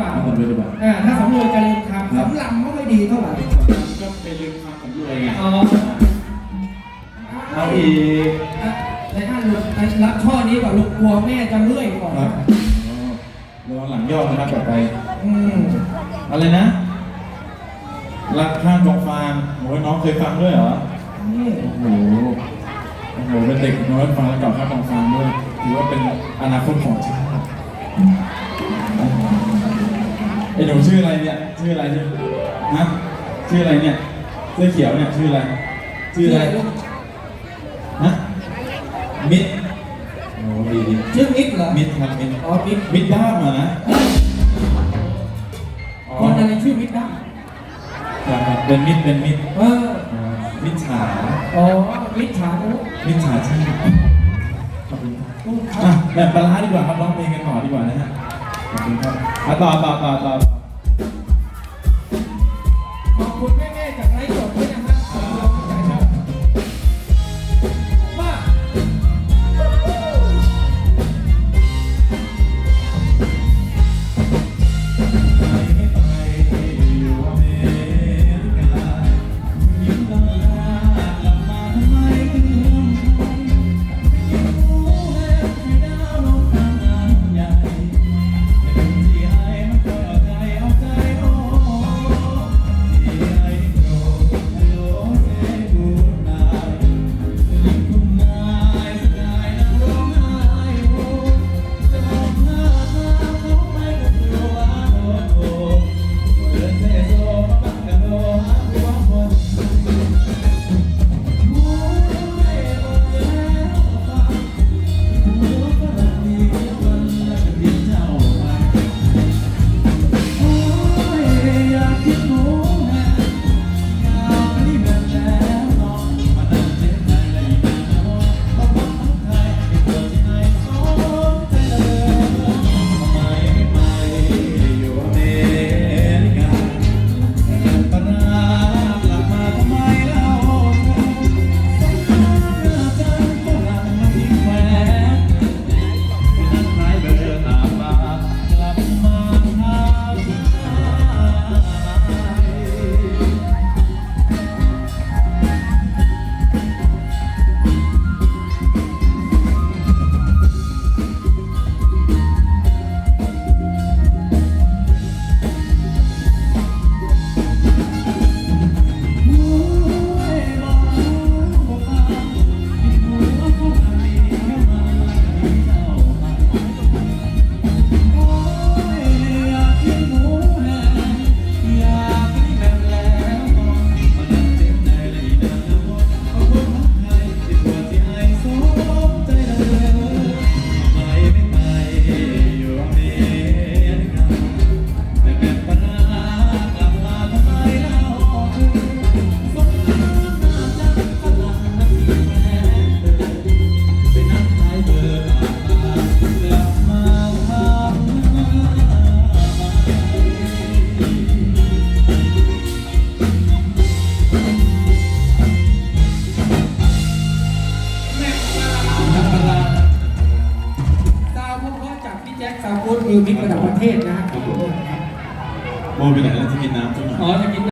ว่า เอาสำรวยดีกว่า อ่า ถ้าสำรวยจะลืมคำสำลำไม่ค่อยดีเท่าไหร่ก็เป็นลืมคำสำรวยไงอ๋อเอาอีกอะในท่านรับช่อนี้ก่อนลูกกลัวแม่จะเมื่อยก่อนครับอ๋อระวังหลังย่อนะครับต่อไป อืมอะไรนะ รักข้างกองฟางโอ้ยน้องเคยฟังด้วยเหรอ นี่โอ้โห โอ้โห เป็นเด็กน้อยฟังแล้วเก่าข้างกองฟางด้วย ถือว่าเป็นอนาคตของชาติ ไอ้หนูชื่ออะไรเนี่ย ชื่ออะไรชื่อฮะชื่ออะไรเนี่ย เสื้อเขียวเนี่ยชื่ออะไร ชื่ออะไรลูกฮะมิดโอ้ดีดีชื่อมิดเหรอ มิดครับมิดอ๋อ มิดมิดด้ามอะนะอ๋อคนอะไรชื่อมิดได้ครับครับเป็นมิดเป็นมิดเอออ๋อมิดฉาอ๋อ มิดฉาโอ้มิจฉาชีพขอบคุณครับอะแบบปลาร้าดีกว่าครับร้องเพลงกันต่อดีกว่านะฮะขอบคุณครับอะต่อต่อต่อต่อ โค้ดมิวมิกระดับประเทศนะฮะโมไปไหนแล้วที่กินน้ำสักหน่อยอ๋อจะกิน